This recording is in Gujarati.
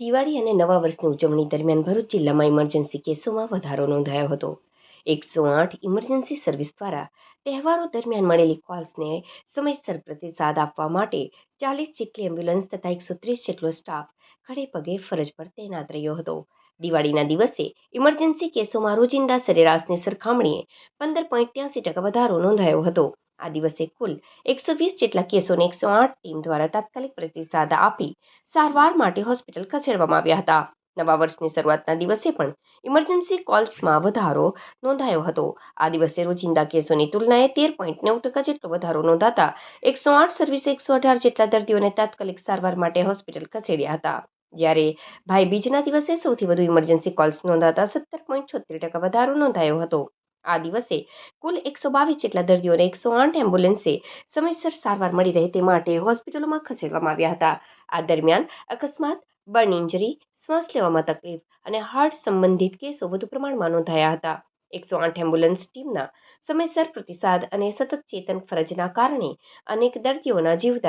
દિવાળી અને નવા વર્ષની ઉજવણી દરમિયાન ભરૂચ જિલ્લામાં ઇમરજન્સી કેસોમાં વધારો નોંધાયો હતો. એકસો આઠ ઇમરજન્સી સર્વિસ દ્વારા તહેવારો દરમિયાન મળેલી કોલ્સને સમયસર પ્રતિસાદ આપવા માટે ચાલીસ જેટલી એમ્બ્યુલન્સ તથા એકસો ત્રીસ જેટલો સ્ટાફ ખડે પગે ફરજ પર તૈનાત રહ્યો હતો. દિવાળીના દિવસે ઇમરજન્સી કેસોમાં રોજિંદા સરેરાશની સરખામણીએ પંદર પોઈન્ટ ત્યાસી ટકા વધારો નોંધાયો હતો. આ દિવસે કુલ એકસો વીસ જેટલા કેસોને એકસો આઠ ટીમ દ્વારા તાત્કાલિક પ્રતિસાદ આપી સારવાર માટે હોસ્પિટલ ખસેડવામાં આવ્યા હતા. નવા વર્ષની શરૂઆતના દિવસે પણ ઇમરજન્સી કોલ્સમાં વધારો નોંધાયો હતો. આ દિવસે રોજિંદા કેસોની તુલનાએ તેર પોઈન્ટ નેવું ટકા જેટલો વધારો નોંધાતા એકસો આઠ સર્વિસે, એકસો અઢાર જેટલા દર્દીઓને તાત્કાલિક સારવાર માટે હોસ્પિટલ ખસેડ્યા હતા. જ્યારે ભાઈ બીજના દિવસે સૌથી વધુ ઇમરજન્સી કોલ્સ નોંધાતા સત્તર પોઈન્ટ છોતેર ટકા વધારો નોંધાયો હતો. આ દિવસે કુલ એકસો બાવીસ જેટલા દર્દીઓને એકસો આઠ એમ્બ્યુલન્સે સમયસર સારવાર મળી રહે તે માટે હોસ્પિટલોમાં ખસેડવામાં આવ્યા હતા. આ દરમિયાન અકસ્માત, બર્ન ઇન્જરી, શ્વાસ લેવામાં તકલીફ અને હાર્ટ સંબંધિત કેસો વધુ પ્રમાણમાં નોંધાયા હતા. એકસો આઠ એમ્બ્યુલન્સ ટીમના સમયસર પ્રતિસાદ અને સતત ચેતન ફરજના કારણે અનેક દર્દીઓના જીવદાયી